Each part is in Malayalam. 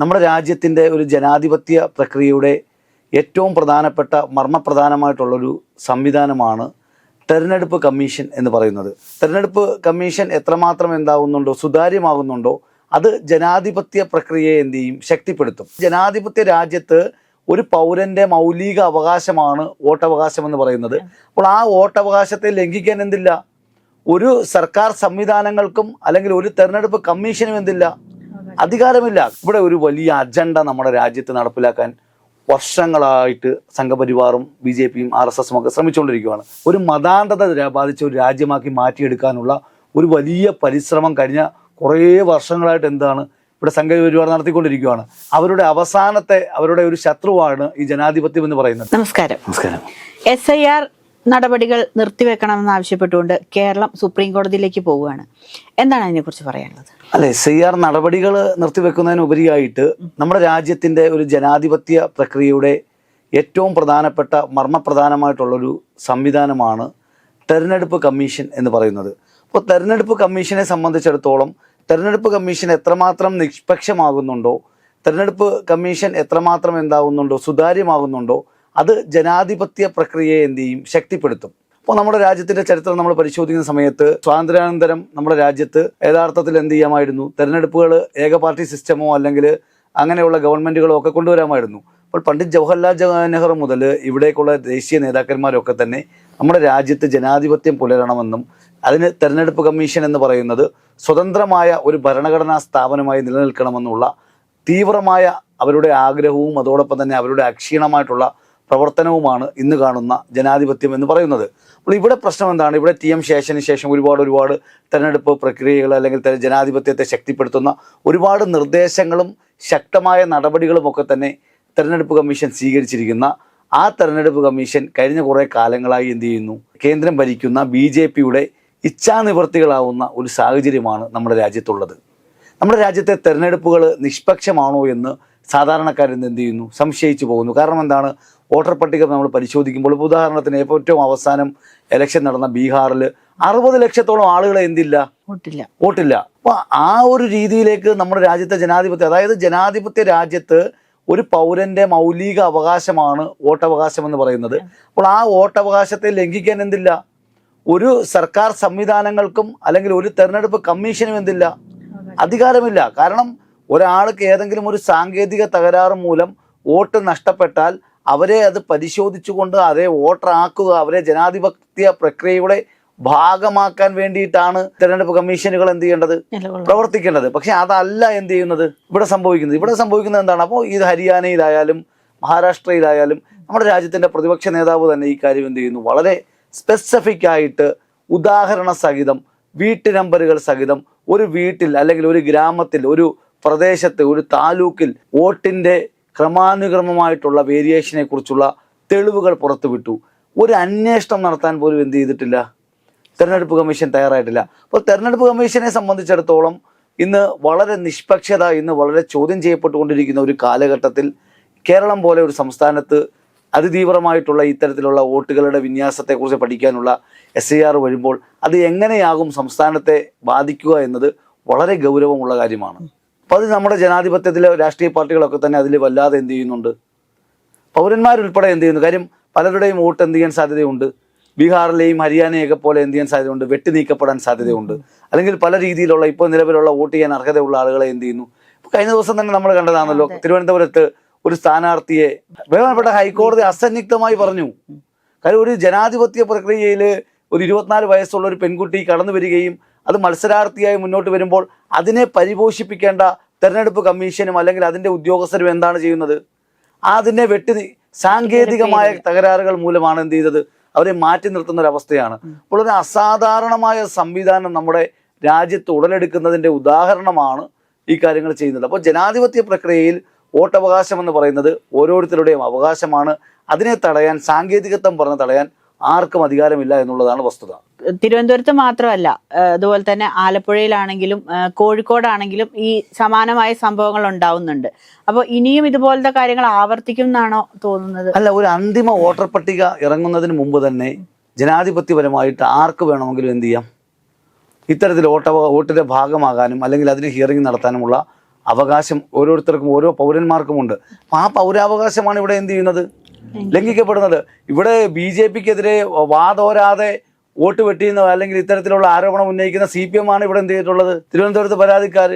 നമ്മുടെ രാജ്യത്തിന്റെ ഒരു ജനാധിപത്യ പ്രക്രിയയുടെ ഏറ്റവും പ്രധാനപ്പെട്ട മർമ്മപ്രധാനമായിട്ടുള്ളൊരു സംവിധാനമാണ് തെരഞ്ഞെടുപ്പ് കമ്മീഷൻ എന്ന് പറയുന്നത്. തെരഞ്ഞെടുപ്പ് കമ്മീഷൻ എത്രമാത്രം എന്താകുന്നുണ്ടോ സുതാര്യമാകുന്നുണ്ടോ അത് ജനാധിപത്യ പ്രക്രിയയെ എന്ത് ചെയ്യും? ശക്തിപ്പെടുത്തും. ജനാധിപത്യ രാജ്യത്ത് ഒരു പൗരന്റെ മൗലിക അവകാശമാണ് വോട്ടവകാശം എന്ന് പറയുന്നത്. അപ്പോൾ ആ വോട്ടവകാശത്തെ ലംഘിക്കാൻ എന്തില്ല? ഒരു സർക്കാർ സംവിധാനങ്ങൾക്കും അല്ലെങ്കിൽ ഒരു തെരഞ്ഞെടുപ്പ് കമ്മീഷനും എന്തില്ല? അധികാരമില്ല. ഇവിടെ ഒരു വലിയ അജണ്ട നമ്മുടെ രാജ്യത്ത് നടപ്പിലാക്കാൻ വർഷങ്ങളായിട്ട് സംഘപരിവാറും ബി ജെ പിയും ആർ എസ് എസും ഒക്കെ ശ്രമിച്ചുകൊണ്ടിരിക്കുകയാണ്. ഒരു മതാന്ധത ബാധിച്ച ഒരു രാജ്യമാക്കി മാറ്റിയെടുക്കാനുള്ള ഒരു വലിയ പരിശ്രമം കഴിഞ്ഞ കുറേ വർഷങ്ങളായിട്ട് എന്താണ് ഇവിടെ സംഘപരിവാർ നടത്തിക്കൊണ്ടിരിക്കുകയാണ്. അവരുടെ അവസാനത്തെ അവരുടെ ഒരു ശത്രുവാണ് ഈ ജനാധിപത്യം എന്ന് പറയുന്നത്. നമസ്കാരം. നമസ്കാരം. എസ് ഐ ആർ നടപടികൾ നിർത്തിവെക്കണമെന്ന് ആവശ്യപ്പെട്ടുകൊണ്ട് കേരളം സുപ്രീം കോടതിയിലേക്ക് പോവുകയാണ്. എന്താണ് അതിനെക്കുറിച്ച് പറയാനുള്ളത്? അല്ലെ സി ആർ നടപടികൾ നിർത്തിവെക്കുന്നതിനുപരിയായിട്ട് നമ്മുടെ രാജ്യത്തിന്റെ ഒരു ജനാധിപത്യ പ്രക്രിയയുടെ ഏറ്റവും പ്രധാനപ്പെട്ട മർമ്മപ്രധാനമായിട്ടുള്ളൊരു സംവിധാനമാണ് തെരഞ്ഞെടുപ്പ് കമ്മീഷൻ എന്ന് പറയുന്നത്. അപ്പോൾ തെരഞ്ഞെടുപ്പ് കമ്മീഷനെ സംബന്ധിച്ചിടത്തോളം തെരഞ്ഞെടുപ്പ് കമ്മീഷൻ എത്രമാത്രം നിഷ്പക്ഷമാകുന്നുണ്ടോ തെരഞ്ഞെടുപ്പ് കമ്മീഷൻ എത്രമാത്രം എന്താകുന്നുണ്ടോ സുതാര്യമാകുന്നുണ്ടോ അത് ജനാധിപത്യ പ്രക്രിയയെ എന്ത് ചെയ്യും? ശക്തിപ്പെടുത്തും. അപ്പോൾ നമ്മുടെ രാജ്യത്തിന്റെ ചരിത്രം നമ്മൾ പരിശോധിക്കുന്ന സമയത്ത് സ്വാതന്ത്ര്യാനന്തരം നമ്മുടെ രാജ്യത്ത് യഥാർത്ഥത്തിൽ എന്ത് ചെയ്യാമായിരുന്നു? തെരഞ്ഞെടുപ്പുകൾ ഏക പാർട്ടി സിസ്റ്റമോ അല്ലെങ്കിൽ അങ്ങനെയുള്ള ഗവൺമെന്റുകളോ ഒക്കെ കൊണ്ടുവരാമായിരുന്നു. അപ്പോൾ പണ്ഡിറ്റ് ജവഹർലാൽ ജവഹർ നെഹ്റു മുതൽ ഇവിടേക്കുള്ള ദേശീയ നേതാക്കന്മാരൊക്കെ തന്നെ നമ്മുടെ രാജ്യത്ത് ജനാധിപത്യം പുലരണമെന്നും അതിന് തെരഞ്ഞെടുപ്പ് കമ്മീഷൻ എന്ന് പറയുന്നത് സ്വതന്ത്രമായ ഒരു ഭരണഘടനാ സ്ഥാപനമായി നിലനിൽക്കണമെന്നുള്ള തീവ്രമായ അവരുടെ ആഗ്രഹവും അതോടൊപ്പം തന്നെ അവരുടെ അക്ഷീണമായിട്ടുള്ള പ്രവർത്തനവുമാണ് ഇന്ന് കാണുന്ന ജനാധിപത്യം എന്ന് പറയുന്നത്. അപ്പോൾ ഇവിടെ പ്രശ്നം എന്താണ്? ഇവിടെ ടി എം ശേഷന് ശേഷം ഒരുപാട് ഒരുപാട് തെരഞ്ഞെടുപ്പ് പ്രക്രിയകൾ അല്ലെങ്കിൽ ജനാധിപത്യത്തെ ശക്തിപ്പെടുത്തുന്ന ഒരുപാട് നിർദ്ദേശങ്ങളും ശക്തമായ നടപടികളും ഒക്കെ തന്നെ തെരഞ്ഞെടുപ്പ് കമ്മീഷൻ സ്വീകരിച്ചിരിക്കുന്ന ആ തെരഞ്ഞെടുപ്പ് കമ്മീഷൻ കഴിഞ്ഞ കുറേ കാലങ്ങളായി എന്ത് ചെയ്യുന്നു? കേന്ദ്രം ഭരിക്കുന്ന ബി ജെ പിയുടെ ഇച്ഛാനിവർത്തികളാവുന്ന ഒരു സാഹചര്യമാണ് നമ്മുടെ രാജ്യത്തുള്ളത്. നമ്മുടെ രാജ്യത്തെ തെരഞ്ഞെടുപ്പുകൾ നിഷ്പക്ഷമാണോ എന്ന് സാധാരണക്കാരെന്ത് എന്ത് ചെയ്യുന്നു? സംശയിച്ചു പോകുന്നു. കാരണം എന്താണ്? വോട്ടർ പട്ടിക നമ്മൾ പരിശോധിക്കുമ്പോൾ ഇപ്പോൾ ഉദാഹരണത്തിന് ഏറ്റവും അവസാനം ഇലക്ഷൻ നടന്ന ബീഹാറിൽ അറുപത് ലക്ഷത്തോളം ആളുകളെ എന്തില്ല? വോട്ടില്ല. വോട്ടില്ല. അപ്പോൾ ആ ഒരു രീതിയിലേക്ക് നമ്മുടെ രാജ്യത്തെ ജനാധിപത്യം അതായത് ജനാധിപത്യ രാജ്യത്ത് ഒരു പൗരന്റെ മൗലിക അവകാശമാണ് വോട്ടവകാശം എന്ന് പറയുന്നത്. അപ്പോൾ ആ വോട്ടവകാശത്തെ ലംഘിക്കാൻ എന്തില്ല? ഒരു സർക്കാർ സംവിധാനങ്ങൾക്കും അല്ലെങ്കിൽ ഒരു തെരഞ്ഞെടുപ്പ് കമ്മീഷനും എന്തില്ല? അധികാരമില്ല. കാരണം ഒരാൾക്ക് ഏതെങ്കിലും ഒരു സാങ്കേതിക തകരാറ് മൂലം വോട്ട് നഷ്ടപ്പെട്ടാൽ അവരെ അത് പരിശോധിച്ചുകൊണ്ട് അതേ വോട്ടറാക്കുക അവരെ ജനാധിപത്യ പ്രക്രിയയുടെ ഭാഗമാക്കാൻ വേണ്ടിയിട്ടാണ് തെരഞ്ഞെടുപ്പ് കമ്മീഷനുകൾ എന്ത് ചെയ്യേണ്ടത്? പ്രവർത്തിക്കേണ്ടത്. പക്ഷെ അതല്ല എന്ത് ചെയ്യുന്നത്? ഇവിടെ സംഭവിക്കുന്നത്. ഇവിടെ സംഭവിക്കുന്നത് എന്താണ്? അപ്പോൾ ഇത് ഹരിയാനയിലായാലും മഹാരാഷ്ട്രയിലായാലും നമ്മുടെ രാജ്യത്തിന്റെ പ്രതിപക്ഷ നേതാവ് തന്നെ ഈ കാര്യം എന്ത് ചെയ്യുന്നു? വളരെ സ്പെസിഫിക് ആയിട്ട് ഉദാഹരണ സഹിതം വീട്ടു നമ്പറുകൾ സഹിതം ഒരു വീട്ടിൽ അല്ലെങ്കിൽ ഒരു ഗ്രാമത്തിൽ ഒരു പ്രദേശത്ത് ഒരു താലൂക്കിൽ വോട്ടിന്റെ ക്രമാനുക്രമമായിട്ടുള്ള വേരിയേഷനെ കുറിച്ചുള്ള തെളിവുകൾ പുറത്തുവിട്ടു. ഒരു അന്വേഷണം നടത്താൻ പോലും എന്ത് ചെയ്തിട്ടില്ല. തെരഞ്ഞെടുപ്പ് കമ്മീഷൻ തയ്യാറായിട്ടില്ല. അപ്പോൾ തെരഞ്ഞെടുപ്പ് കമ്മീഷനെ സംബന്ധിച്ചിടത്തോളം ഇന്ന് വളരെ നിഷ്പക്ഷത ഇന്ന് വളരെ ചോദ്യം ചെയ്യപ്പെട്ടുകൊണ്ടിരിക്കുന്ന ഒരു കാലഘട്ടത്തിൽ കേരളം പോലെ ഒരു സംസ്ഥാനത്ത് അതിതീവ്രമായിട്ടുള്ള ഇത്തരത്തിലുള്ള വോട്ടുകളുടെ വിന്യാസത്തെക്കുറിച്ച് പഠിക്കാനുള്ള എസ് ഐ ആർ വരുമ്പോൾ അത് എങ്ങനെയാകും സംസ്ഥാനത്തെ ബാധിക്കുക എന്നത് വളരെ ഗൗരവമുള്ള കാര്യമാണ്. അപ്പോൾ അത് നമ്മുടെ ജനാധിപത്യത്തിലെ രാഷ്ട്രീയ പാർട്ടികളൊക്കെ തന്നെ അതിൽ വല്ലാതെ എന്ത് ചെയ്യുന്നുണ്ട്. പൗരന്മാരുൾപ്പെടെ എന്ത് ചെയ്യുന്നു? കാര്യം പലരുടെയും വോട്ട് എന്ത് ചെയ്യാൻ സാധ്യതയുണ്ട്. ബീഹാറിലെയും ഹരിയാനയൊക്കെ പോലെ എന്ത് ചെയ്യാൻ സാധ്യതയുണ്ട്? വെട്ടി നീക്കപ്പെടാൻ സാധ്യതയുണ്ട്. അല്ലെങ്കിൽ പല രീതിയിലുള്ള ഇപ്പോൾ നിലവിലുള്ള വോട്ട് ചെയ്യാൻ അർഹതയുള്ള ആളുകളെ എന്ത് ചെയ്യുന്നു? കഴിഞ്ഞ ദിവസം തന്നെ നമ്മൾ കണ്ടതാണല്ലോ തിരുവനന്തപുരത്ത് ഒരു സ്ഥാനാർത്ഥിയെ ബഹുമാനപ്പെട്ട ഹൈക്കോടതി അസന്നിഗ്ധമായി പറഞ്ഞു. കാര്യം ഒരു ജനാധിപത്യ പ്രക്രിയയിൽ ഒരു ഇരുപത്തിനാല് വയസ്സുള്ള ഒരു പെൺകുട്ടി കടന്നു വരികയും അത് മത്സരാർത്ഥിയായി മുന്നോട്ട് വരുമ്പോൾ അതിനെ പരിപോഷിപ്പിക്കേണ്ട തെരഞ്ഞെടുപ്പ് കമ്മീഷനും അല്ലെങ്കിൽ അതിന്റെ ഉദ്യോഗസ്ഥരും എന്താണ് ചെയ്യുന്നത്? അതിനെ വെട്ടി സാങ്കേതികമായ തകരാറുകൾ മൂലമാണ് എന്ത് ചെയ്തത്? അവരെ മാറ്റി നിർത്തുന്ന ഒരവസ്ഥയാണ്. അപ്പോൾ ഒരു അസാധാരണമായ സംവിധാനം നമ്മുടെ രാജ്യത്ത് ഉടലെടുക്കുന്നതിന്റെ ഉദാഹരണമാണ് ഈ കാര്യങ്ങൾ ചെയ്യുന്നത്. അപ്പോൾ ജനാധിപത്യ പ്രക്രിയയിൽ വോട്ടവകാശം എന്ന് പറയുന്നത് ഓരോരുത്തരുടെയും അവകാശമാണ്. അതിനെ തടയാൻ സാങ്കേതികത്വം പറഞ്ഞ് തടയാൻ ആർക്കും അധികാരമില്ല എന്നുള്ളതാണ് വസ്തുത. തിരുവനന്തപുരത്ത് മാത്രമല്ല അതുപോലെ തന്നെ ആലപ്പുഴയിലാണെങ്കിലും കോഴിക്കോടാണെങ്കിലും ഈ സമാനമായ സംഭവങ്ങൾ ഉണ്ടാവുന്നുണ്ട്. അപ്പോൾ ഇനിയും ഇതുപോലത്തെ കാര്യങ്ങൾ ആവർത്തിക്കും എന്നാണോ തോന്നുന്നത്? അല്ല ഒരു അന്തിമ വോട്ടർ പട്ടിക ഇറങ്ങുന്നതിന് മുമ്പ് തന്നെ ജനാധിപത്യപരമായിട്ട് ആർക്ക് വേണമെങ്കിലും എന്ത് ചെയ്യാം? ഇത്തരത്തിൽ വോട്ട വോട്ടിന്റെ ഭാഗമാകാനും അല്ലെങ്കിൽ അതിന് ഹിയറിംഗ് നടത്താനുമുള്ള അവകാശം ഓരോരുത്തർക്കും ഓരോ പൗരന്മാർക്കുമുണ്ട്. അപ്പൊ ആ പൗരാവകാശമാണ് ഇവിടെ എന്ത് ചെയ്യുന്നത്? ലംഘിക്കപ്പെടുന്നത്. ഇവിടെ ബി ജെ പിക്കെതിരെ വാതോരാതെ വോട്ട് വെട്ടിയെന്നോ അല്ലെങ്കിൽ ഇത്തരത്തിലുള്ള ആരോപണം ഉന്നയിക്കുന്ന സി പി എം ആണ് ഇവിടെ എന്ത് ചെയ്തിട്ടുള്ളത്? തിരുവനന്തപുരത്ത് പരാതിക്കാർ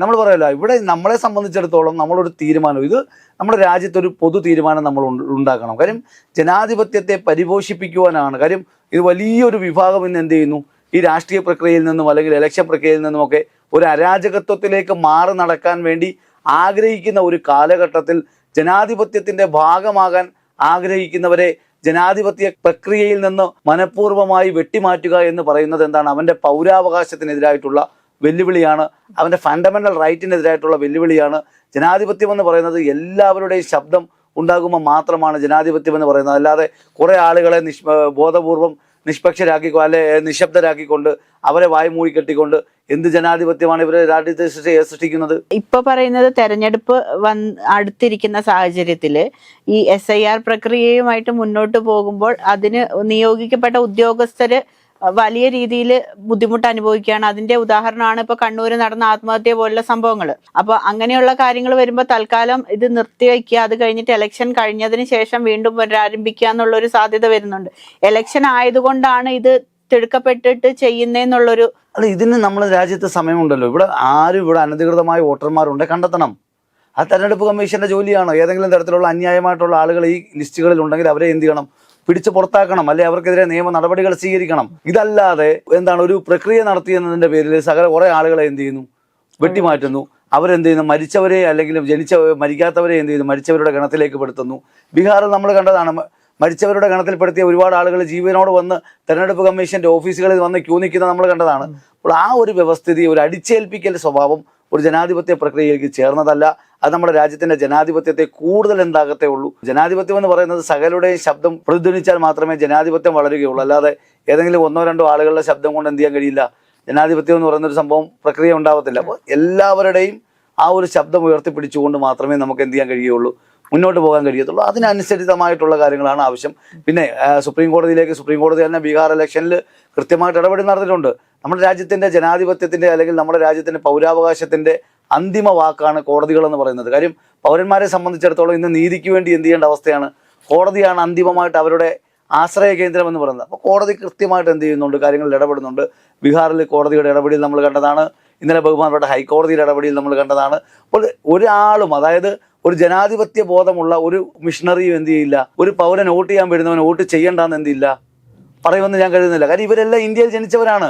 നമ്മൾ പറയല്ല ഇവിടെ നമ്മളെ സംബന്ധിച്ചിടത്തോളം നമ്മളൊരു തീരുമാനം ഇത് നമ്മുടെ രാജ്യത്തൊരു പൊതു തീരുമാനം നമ്മൾ ഉണ്ടാക്കണം. കാര്യം ജനാധിപത്യത്തെ പരിപോഷിപ്പിക്കുവാനാണ്. കാര്യം ഇത് വലിയൊരു വിഭാഗം ഇന്ന് എന്ത് ചെയ്യുന്നു? ഈ രാഷ്ട്രീയ പ്രക്രിയയിൽ നിന്നും അല്ലെങ്കിൽ ഇലക്ഷൻ പ്രക്രിയയിൽ നിന്നുമൊക്കെ ഒരു അരാജകത്വത്തിലേക്ക് മാറി നടക്കാൻ വേണ്ടി ആഗ്രഹിക്കുന്ന ഒരു കാലഘട്ടത്തിൽ ജനാധിപത്യത്തിന്റെ ഭാഗമാകാൻ ആഗ്രഹിക്കുന്നവരെ ജനാധിപത്യ പ്രക്രിയയിൽ നിന്ന് മനഃപൂർവമായി വെട്ടിമാറ്റുക എന്ന് പറയുന്നത് എന്താണ്? അവന്റെ പൗരാവകാശത്തിനെതിരായിട്ടുള്ള വെല്ലുവിളിയാണ്. അവന്റെ ഫണ്ടമെന്റൽ റൈറ്റിനെതിരായിട്ടുള്ള വെല്ലുവിളിയാണ്. ജനാധിപത്യം എന്ന് പറയുന്നത് എല്ലാവരുടെയും ശബ്ദം ഉണ്ടാകുമ്പോൾ മാത്രമാണ് ജനാധിപത്യം എന്ന് പറയുന്നത്. അല്ലാതെ കുറേ ആളുകളെ നിഷ് ബോധപൂർവം നിഷ്പക്ഷരാക്കിക്കോ അല്ലെ നിശബ്ദരാക്കിക്കൊണ്ട് അവരെ വായ്മൂടി കെട്ടിക്കൊണ്ട് എന്ത് ജനാധിപത്യമാണ് ഇവരെ രാജ്യത്തെ സൃഷ്ടിക്കുന്നത്? ഇപ്പൊ പറയുന്നത് തെരഞ്ഞെടുപ്പ് വന്ന് അടുത്തിരിക്കുന്ന സാഹചര്യത്തിൽ ഈ എസ് ഐ ആർ പ്രക്രിയയുമായിട്ട് മുന്നോട്ട് പോകുമ്പോൾ അതിന് നിയോഗിക്കപ്പെട്ട ഉദ്യോഗസ്ഥര് വലിയ രീതിയിൽ ബുദ്ധിമുട്ട് അനുഭവിക്കുകയാണ്. അതിന്റെ ഉദാഹരണമാണ് ഇപ്പൊ കണ്ണൂര് നടന്ന ആത്മഹത്യ പോലുള്ള സംഭവങ്ങൾ അപ്പൊ അങ്ങനെയുള്ള കാര്യങ്ങൾ വരുമ്പോൾ തൽക്കാലം ഇത് നിർത്തിവെക്കുക അത് കഴിഞ്ഞിട്ട് ഇലക്ഷൻ കഴിഞ്ഞതിന് ശേഷം വീണ്ടും പുനരാരംഭിക്കുക എന്നുള്ള ഒരു സാധ്യത വരുന്നുണ്ട്. ഇലക്ഷൻ ആയതുകൊണ്ടാണ് ഇത് തിടുക്കപ്പെട്ടിട്ട് ചെയ്യുന്നേന്നുള്ളൊരു അല്ല ഇതിന് നമ്മളെ രാജ്യത്ത് സമയമുണ്ടല്ലോ. ഇവിടെ ആരും ഇവിടെ അനധികൃതമായ വോട്ടർമാരുണ്ട്. കണ്ടെത്തണം. ആ തെരഞ്ഞെടുപ്പ് കമ്മീഷന്റെ ജോലിയാണോ? ഏതെങ്കിലും തരത്തിലുള്ള അന്യായമായിട്ടുള്ള ആളുകൾ ഈ ലിസ്റ്റുകളിൽ ഉണ്ടെങ്കിൽ അവരെ എന്ത് ചെയ്യണം? പിടിച്ച് പുറത്താക്കണം. അല്ലെ? അവർക്കെതിരെ നിയമ നടപടികൾ സ്വീകരിക്കണം. ഇതല്ലാതെ എന്താണ് ഒരു പ്രക്രിയ നടത്തിയെന്നതിന്റെ പേരിൽ സകല കുറെ ആളുകളെ എന്ത് ചെയ്യുന്നു? വെട്ടിമാറ്റുന്നു. അവരെന്ത് ചെയ്യുന്നു? മരിച്ചവരെ അല്ലെങ്കിൽ ജനിച്ച മരിക്കാത്തവരെ എന്ത് ചെയ്യുന്നു? മരിച്ചവരുടെ ഗണത്തിലേക്ക് പെടുത്തുന്നു. ബീഹാറിൽ നമ്മൾ കണ്ടതാണ്. മരിച്ചവരുടെ ഗണത്തിൽപ്പെടുത്തിയ ഒരുപാട് ആളുകൾ ജീവനോട് വന്ന് തെരഞ്ഞെടുപ്പ് കമ്മീഷന്റെ ഓഫീസുകളിൽ വന്ന് ക്യൂ നിൽക്കുന്നത് നമ്മൾ കണ്ടതാണ്. അപ്പോൾ ആ ഒരു വ്യവസ്ഥിതി ഒരു അടിച്ചേൽപ്പിക്കൽ സ്വഭാവം ഒരു ജനാധിപത്യ പ്രക്രിയയിലേക്ക് ചേർന്നതല്ല. അത് നമ്മുടെ രാജ്യത്തിന്റെ ജനാധിപത്യത്തെ കൂടുതൽ എന്താകത്തേ ഉള്ളൂ. ജനാധിപത്യം എന്ന് പറയുന്നത് സകലുടെയും ശബ്ദം പ്രതിധ്വനിച്ചാൽ മാത്രമേ ജനാധിപത്യം വളരുകയുള്ളൂ. അല്ലാതെ ഏതെങ്കിലും ഒന്നോ രണ്ടോ ആളുകളുടെ ശബ്ദം കൊണ്ട് എന്ത് ചെയ്യാൻ കഴിയില്ല. ജനാധിപത്യം എന്ന് പറയുന്ന ഒരു സംഭവം പ്രക്രിയ ഉണ്ടാവത്തില്ല. അപ്പോൾ എല്ലാവരുടെയും ആ ഒരു ശബ്ദം ഉയർത്തിപ്പിടിച്ചുകൊണ്ട് മാത്രമേ നമുക്ക് എന്ത് ചെയ്യാൻ കഴിയുള്ളൂ മുന്നോട്ട് പോകാൻ കഴിയത്തുള്ളൂ. അതിനനുസരിതമായിട്ടുള്ള കാര്യങ്ങളാണ് ആവശ്യം. പിന്നെ സുപ്രീം കോടതിയിലേക്ക് സുപ്രീം കോടതി തന്നെ ബീഹാർ ഇലക്ഷനിൽ കൃത്യമായിട്ട് ഇടപെടി നടന്നിട്ടുണ്ട് നമ്മുടെ രാജ്യത്തിന്റെ ജനാധിപത്യത്തിന്റെ അല്ലെങ്കിൽ നമ്മുടെ രാജ്യത്തിന്റെ പൗരാവകാശത്തിന്റെ അന്തിമ വാക്കാണ് കോടതികളെന്ന് പറയുന്നത്. കാര്യം പൗരന്മാരെ സംബന്ധിച്ചിടത്തോളം ഇന്ന് നീതിക്ക് വേണ്ടി എന്ത് ചെയ്യേണ്ട അവസ്ഥയാണ്. കോടതിയാണ് അന്തിമമായിട്ട് അവരുടെ ആശ്രയ കേന്ദ്രം എന്ന് പറയുന്നത്. അപ്പോൾ കോടതി കൃത്യമായിട്ട് എന്ത് ചെയ്യുന്നുണ്ട്? കാര്യങ്ങളിൽ ഇടപെടുന്നുണ്ട്. ബീഹാറിൽ കോടതിയുടെ ഇടപെടൽ നമ്മൾ കണ്ടതാണ്. ഇന്നലെ ബഹുമാനപ്പെട്ട ഹൈക്കോടതിയുടെ ഇടപെടൽ നമ്മൾ കണ്ടതാണ്. അപ്പോൾ ഒരാളും അതായത് ഒരു ജനാധിപത്യ ബോധമുള്ള ഒരു മിഷണറിയും എന്ത് ചെയ്യില്ല ഒരു പൗരൻ വോട്ട് ചെയ്യാൻ വരുന്നവൻ വോട്ട് ചെയ്യണ്ടെന്ന് എന്തില്ല പറയുമെന്ന് ഞാൻ കരുതുന്നില്ല. കാര്യം ഇവരെല്ലാം ഇന്ത്യയിൽ ജനിച്ചവരാണ്.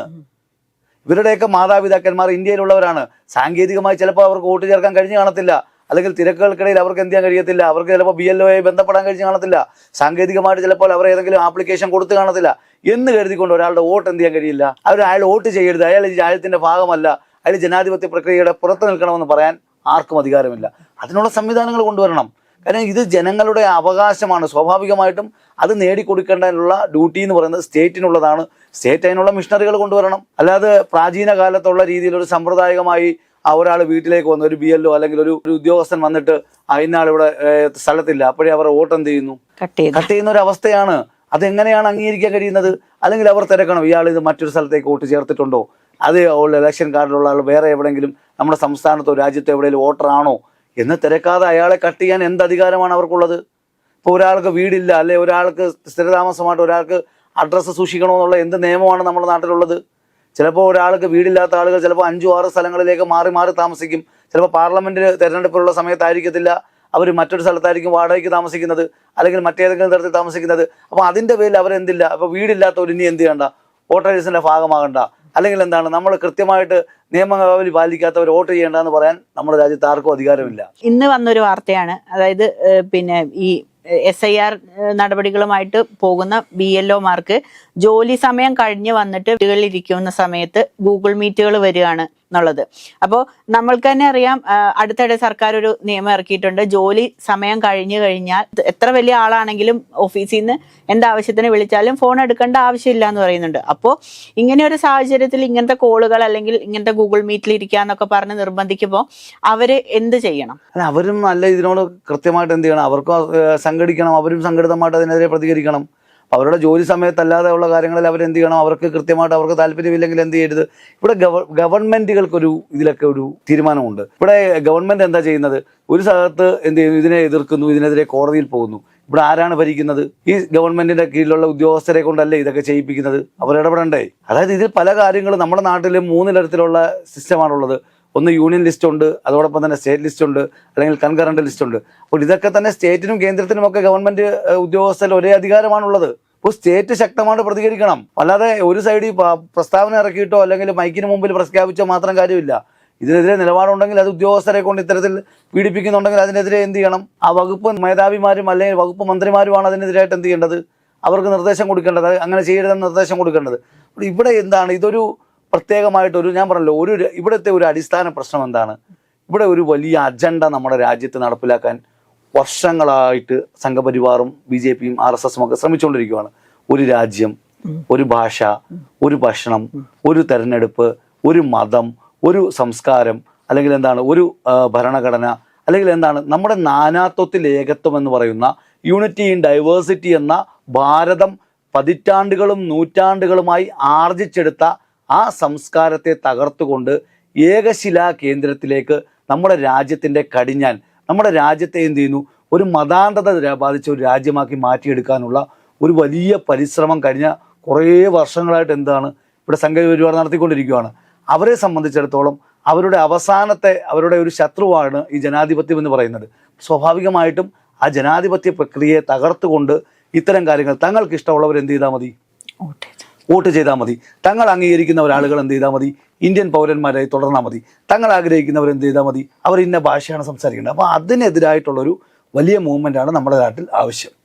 ഇവരുടെയൊക്കെ മാതാപിതാക്കന്മാർ ഇന്ത്യയിലുള്ളവരാണ്. സാങ്കേതികമായി ചിലപ്പോൾ അവർക്ക് വോട്ട് ചേർക്കാൻ കഴിഞ്ഞു കാണത്തില്ല. അല്ലെങ്കിൽ തിരക്കുകൾക്കിടയിൽ അവർക്ക് എന്ത് ചെയ്യാൻ കഴിയത്തില്ല. അവർക്ക് ചിലപ്പോൾ ബി എൽ ഒയെ ബന്ധപ്പെടാൻ കഴിഞ്ഞു കാണത്തില്ല. സാങ്കേതികമായിട്ട് ചിലപ്പോൾ അവർ ഏതെങ്കിലും ആപ്ലിക്കേഷൻ കൊടുത്തു കാണത്തില്ല. എന്ന് കരുതിക്കൊണ്ട് ഒരാളുടെ വോട്ട് എന്ത് ചെയ്യാൻ കഴിയില്ല? അവർ അയാൾ വോട്ട് ചെയ്യരുത്. അയാൾ ഈ രാജ്യത്തിന്റെ ഭാഗമല്ല. അയാൾ ജനാധിപത്യ പ്രക്രിയയുടെ പുറത്ത് നിൽക്കണമെന്ന് പറയാൻ ആർക്കും അധികാരമില്ല. അതിനുള്ള സംവിധാനങ്ങൾ കൊണ്ടുവരണം. കാരണം ഇത് ജനങ്ങളുടെ അവകാശമാണ്. സ്വാഭാവികമായിട്ടും അത് നേടിക്കൊടുക്കേണ്ടതിനുള്ള ഡ്യൂട്ടി എന്ന് പറയുന്നത് സ്റ്റേറ്റിനുള്ളതാണ് സ്റ്റേറ്റ് അതിനുള്ള മിഷണറികൾ കൊണ്ടുവരണം. അല്ലാതെ പ്രാചീന കാലത്തുള്ള രീതിയിൽ ഒരു സമ്പ്രദായികമായി ഒരാൾ വീട്ടിലേക്ക് വന്ന്. ഒരു ബി എൽ അല്ലെങ്കിൽ ഒരു ഒരു ഉദ്യോഗസ്ഥൻ വന്നിട്ട് ഇന്നാൾ ഇവിടെ സ്ഥലത്തില്ല. അപ്പോഴേ അവർ വോട്ട് എന്ത് ചെയ്യുന്നു? കട്ട് ചെയ്യുന്ന ഒരു അവസ്ഥയാണ്. അതെങ്ങനെയാണ് അംഗീകരിക്കാൻ കഴിയുന്നത്? അല്ലെങ്കിൽ അവർ തിരക്കണം ഇയാൾ ഇത് മറ്റൊരു സ്ഥലത്തേക്ക് വോട്ട് ചേർത്തിട്ടുണ്ടോ? അത് ഉള്ള ഇലക്ഷൻ കാർഡിലുള്ള ആൾ വേറെ എവിടെയെങ്കിലും നമ്മുടെ സംസ്ഥാനത്തോ രാജ്യത്തോ എവിടെയെങ്കിലും വോട്ടറാണോ? എന്ന് തിരക്കാതെ അയാളെ കട്ട് ചെയ്യാൻ എന്ത് അധികാരമാണ് അവർക്കുള്ളത്? ഇപ്പോൾ ഒരാൾക്ക് വീടില്ല അല്ലെ ഒരാൾക്ക് സ്ഥിരതാമസമായിട്ട് ഒരാൾക്ക് അഡ്രസ്സ് സൂക്ഷിക്കണമെന്നുള്ള എന്ത് നിയമമാണ് നമ്മുടെ നാട്ടിലുള്ളത്? ചിലപ്പോൾ ഒരാൾക്ക് വീടില്ലാത്ത ആളുകൾ ചിലപ്പോൾ അഞ്ചു ആറ് സ്ഥലങ്ങളിലേക്ക് മാറി മാറി താമസിക്കും. ചിലപ്പോൾ പാർലമെന്റിൽ തിരഞ്ഞെടുപ്പിലുള്ള സമയത്തായിരിക്കത്തില്ല. അവർ മറ്റൊരു സ്ഥലത്തായിരിക്കും വാടകയ്ക്ക് താമസിക്കുന്നത് അല്ലെങ്കിൽ മറ്റേതെങ്കിലും തരത്തിൽ താമസിക്കുന്നത്. അപ്പോൾ അതിന്റെ പേരിൽ അവരെന്തില്ല? അപ്പോൾ വീടില്ലാത്തവർ ഇനി എന്ത് ചെയ്യണ്ട? വോട്ടേഴ്സിന്റെ ഭാഗമാകണ്ട. അല്ലെങ്കിൽ എന്താണ് നമ്മൾ കൃത്യമായിട്ട് നിയമകാവലി പാലിക്കാത്തവർ വോട്ട് ചെയ്യേണ്ടെന്ന് പറയാൻ നമ്മുടെ രാജ്യത്ത് ആർക്കും അധികാരമില്ല. ഇന്ന് വന്നൊരു വാർത്തയാണ്. അതായത് പിന്നെ ഈ എസ് ഐ ആർ നടപടികളുമായിട്ട് പോകുന്ന ബി എൽ ഒമാർക്ക് ജോലി സമയം കഴിഞ്ഞ് വന്നിട്ട് വീടുകളിൽ ഇരിക്കുന്ന സമയത്ത് ഗൂഗിൾ മീറ്റുകൾ വരികയാണ്. എന്നുള്ളത്. അപ്പോൾ നമ്മൾക്ക് തന്നെ അറിയാം അടുത്തിടെ സർക്കാർ ഒരു നിയമം ഇറക്കിയിട്ടുണ്ട്. ജോലി സമയം കഴിഞ്ഞു കഴിഞ്ഞാൽ എത്ര വലിയ ആളാണെങ്കിലും ഓഫീസിൽ നിന്ന് എന്താവശ്യത്തിന് വിളിച്ചാലും ഫോൺ എടുക്കേണ്ട ആവശ്യമില്ല എന്ന് പറയുന്നുണ്ട്. അപ്പോൾ ഇങ്ങനെ ഒരു സാഹചര്യത്തിൽ ഇങ്ങനത്തെ കോളുകൾ അല്ലെങ്കിൽ ഇങ്ങനത്തെ ഗൂഗിൾ മീറ്റിൽ ഇരിക്കാന്നൊക്കെ പറഞ്ഞ് നിർബന്ധിക്കുമ്പോൾ അവർ എന്ത് ചെയ്യണം? അല്ല അവരും നല്ല ഇതിനോട് കൃത്യമായിട്ട് എന്ത് ചെയ്യണം? അവർക്കും സംഘടിക്കണം. അവരും സംഘടിതമായിട്ട് അതിനെതിരെ പ്രതികരിക്കണം. അവരുടെ ജോലി സമയത്തല്ലാതെ ഉള്ള കാര്യങ്ങളിൽ അവർ എന്ത് ചെയ്യണം? അവർക്ക് കൃത്യമായിട്ട് അവർക്ക് താല്പര്യമില്ലെങ്കിൽ എന്ത് ചെയ്യരുത്? ഇവിടെ ഗവ ഗവൺമെന്റുകൾക്കൊരു ഇതിലൊക്കെ ഒരു തീരുമാനമുണ്ട്. ഇവിടെ ഗവൺമെന്റ് എന്താ ചെയ്യുന്നത്? ഒരു സ്ഥലത്ത് എന്ത് ചെയ്യുന്നു? ഇതിനെ എതിർക്കുന്നു ഇതിനെതിരെ കോടതിയിൽ പോകുന്നു. ഇവിടെ ആരാണ് ഭരിക്കുന്നത്? ഈ ഗവൺമെന്റിന്റെ കീഴിലുള്ള ഉദ്യോഗസ്ഥരെ കൊണ്ടല്ലേ ഇതൊക്കെ ചെയ്യിപ്പിക്കുന്നത്? അവർ ഇടപെടണ്ടേ? അതായത് ഇതിൽ പല കാര്യങ്ങളും നമ്മുടെ നാട്ടിൽ മൂന്ന് തരത്തിലുള്ള സിസ്റ്റമാണുള്ളത്. ഒന്ന് യൂണിയൻ ലിസ്റ്റ് ഉണ്ട് അതോടൊപ്പം തന്നെ സ്റ്റേറ്റ് ലിസ്റ്റ് ഉണ്ട് അല്ലെങ്കിൽ കൺകറന്റ് ലിസ്റ്റ് ഉണ്ട്. അപ്പോൾ ഇതൊക്കെ തന്നെ സ്റ്റേറ്റിനും കേന്ദ്രത്തിനും ഒക്കെ ഗവൺമെന്റ് ഉദ്യോഗസ്ഥരിൽ ഒരേ അധികാരമാണുള്ളത്. അപ്പോൾ സ്റ്റേറ്റ് ശക്തമായിട്ട് പ്രതികരിക്കണം. അല്ലാതെ ഒരു സൈഡിൽ പ്രസ്താവന ഇറക്കിയിട്ടോ അല്ലെങ്കിൽ മൈക്കിന് മുമ്പിൽ പ്രഖ്യാപിച്ചോ മാത്രം കാര്യമില്ല. ഇതിനെതിരെ നിലപാടുണ്ടെങ്കിൽ അത് ഉദ്യോഗസ്ഥരെ കൊണ്ട് ഇത്തരത്തിൽ പീഡിപ്പിക്കുന്നുണ്ടെങ്കിൽ അതിനെതിരെ എന്ത് ചെയ്യണം? ആ വകുപ്പ് മേധാവിമാരും അല്ലെങ്കിൽ വകുപ്പ് മന്ത്രിമാരുമാണ് അതിനെതിരായിട്ട് എന്ത് ചെയ്യേണ്ടത്? അവർക്ക് നിർദ്ദേശം കൊടുക്കേണ്ടത് അങ്ങനെ ചെയ്യരുതെന്ന് നിർദ്ദേശം കൊടുക്കേണ്ടത്. ഇവിടെ എന്താണ്? ഇതൊരു പ്രത്യേകമായിട്ടൊരു ഞാൻ പറഞ്ഞല്ലോ ഒരു ഇവിടുത്തെ ഒരു അടിസ്ഥാന പ്രശ്നം എന്താണ്? ഇവിടെ ഒരു വലിയ അജണ്ട നമ്മുടെ രാജ്യത്ത് നടപ്പിലാക്കാൻ വർഷങ്ങളായിട്ട് സംഘപരിവാറും ബി ജെ പിയും ആർ എസ് എസും ഒക്കെ ശ്രമിച്ചുകൊണ്ടിരിക്കുകയാണ് ഒരു രാജ്യം ഒരു ഭാഷ ഒരു ഭക്ഷണം ഒരു തെരഞ്ഞെടുപ്പ് ഒരു മതം ഒരു സംസ്കാരം അല്ലെങ്കിൽ എന്താണ് ഒരു ഭരണഘടന അല്ലെങ്കിൽ എന്താണ് നമ്മുടെ നാനാത്വത്തിൽ ഏകത്വം എന്ന് പറയുന്ന യൂണിറ്റി ഇൻ ഡൈവേഴ്സിറ്റി എന്ന ഭാരതം പതിറ്റാണ്ടുകളും നൂറ്റാണ്ടുകളുമായി ആർജിച്ചെടുത്ത ആ സംസ്കാരത്തെ തകർത്തുകൊണ്ട് ഏകശിലാ കേന്ദ്രത്തിലേക്ക് നമ്മുടെ രാജ്യത്തിന്റെ കടിഞ്ഞാൻ നമ്മുടെ രാജ്യത്തെ എന്ത് ചെയ്യുന്നു? ഒരു മതാന്തത ബാധിച്ച ഒരു രാജ്യമാക്കി മാറ്റിയെടുക്കാനുള്ള ഒരു വലിയ പരിശ്രമം കഴിഞ്ഞ കുറേ വർഷങ്ങളായിട്ട് എന്താണ് ഇവിടെ സംഘപരിവാർ നടത്തിക്കൊണ്ടിരിക്കുകയാണ് അവരെ സംബന്ധിച്ചിടത്തോളം അവരുടെ അവസാനത്തെ അവരുടെ ഒരു ശത്രുവാണ് ഈ ജനാധിപത്യം എന്ന് പറയുന്നത്. സ്വാഭാവികമായിട്ടും ആ ജനാധിപത്യ പ്രക്രിയയെ തകർത്തുകൊണ്ട് ഇത്തരം കാര്യങ്ങൾ തങ്ങൾക്ക് ഇഷ്ടമുള്ളവർ എന്ത് ചെയ്താൽ മതി? വോട്ട് ചെയ്താൽ മതി. തങ്ങൾ അംഗീകരിക്കുന്ന ഒരാളുകൾ എന്ത് ചെയ്താൽ മതി? ഇന്ത്യൻ പൗരന്മാരായി തുടർന്നാൽ മതി. തങ്ങൾ ആഗ്രഹിക്കുന്നവർ എന്ത് ചെയ്താൽ മതി? അവർ ഇന്ന ഭാഷയാണ് സംസാരിക്കേണ്ടത്. അപ്പോൾ അതിനെതിരായിട്ടുള്ളൊരു വലിയ മൂവ്മെന്റാണ് നമ്മുടെ നാട്ടിൽ ആവശ്യം.